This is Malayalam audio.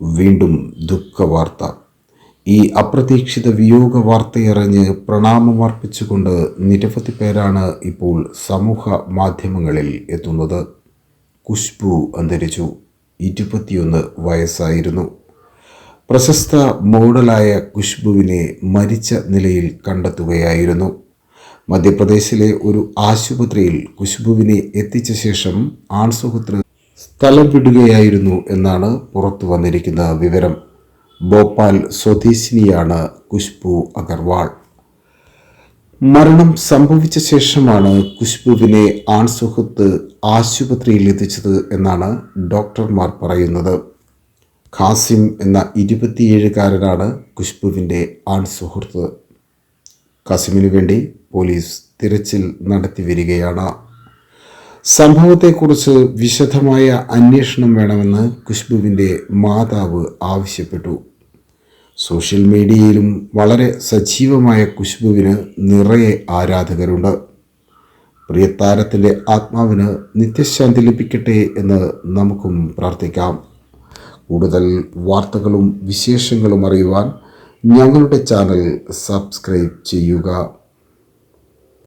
വീണ്ടും ദുഃഖവാർത്ത. ഈ അപ്രതീക്ഷിത വിയോഗ വാർത്തയറിഞ്ഞ് പ്രണാമമർപ്പിച്ചുകൊണ്ട് നിരവധി പേരാണ് ഇപ്പോൾ സമൂഹ മാധ്യമങ്ങളിൽ എത്തുന്നത്. കുഷ്ബു അന്തരിച്ചു. ഇരുപത്തിയൊന്ന് വയസ്സായിരുന്നു. പ്രശസ്ത മോഡലായ കുഷ്ബുവിനെ മരിച്ച നിലയിൽ കണ്ടെത്തുകയായിരുന്നു. മധ്യപ്രദേശിലെ ഒരു ആശുപത്രിയിൽ കുഷ്ബുവിനെ എത്തിച്ച ശേഷം ആൺസുഹൃത്ത് സ്ഥലം വിടുകയായിരുന്നു എന്നാണ് പുറത്തു വന്നിരിക്കുന്ന വിവരം. ഭോപ്പാൽ സ്വദേശിനിയാണ് കുഷ്ബു അഗർവാൾ. മരണം സംഭവിച്ച ശേഷമാണ് കുഷ്ബുവിനെ ആൺസുഹൃത്ത് ആശുപത്രിയിൽ എത്തിച്ചത് എന്നാണ് ഡോക്ടർമാർ പറയുന്നത്. ഖാസിം എന്ന ഇരുപത്തിയേഴുകാരനാണ് ഖുശ്ബുവിന്റെ ആൺസുഹൃത്ത്. ഖാസിമിനു വേണ്ടി പോലീസ് തിരച്ചിൽ നടത്തി വരികയാണ് സംഭവത്തെക്കുറിച്ച് വിശദമായ അന്വേഷണം വേണമെന്ന് ഖുഷ്ബുവിന്റെ മാതാവ് ആവശ്യപ്പെട്ടു. സോഷ്യൽ മീഡിയയിലും വളരെ സജീവമായ കുഷ്ബുവിന് നിറയെ ആരാധകരുണ്ട്. പ്രിയ താരത്തിന്റെ ആത്മാവിന് നിത്യശാന്തി ലഭിക്കട്ടെ എന്ന് നമുക്കും പ്രാർത്ഥിക്കാം. കൂടുതൽ വാർത്തകളും വിശേഷങ്ങളും അറിയുവാൻ ഞങ്ങളുടെ ചാനൽ സബ്സ്ക്രൈബ് ചെയ്യുക.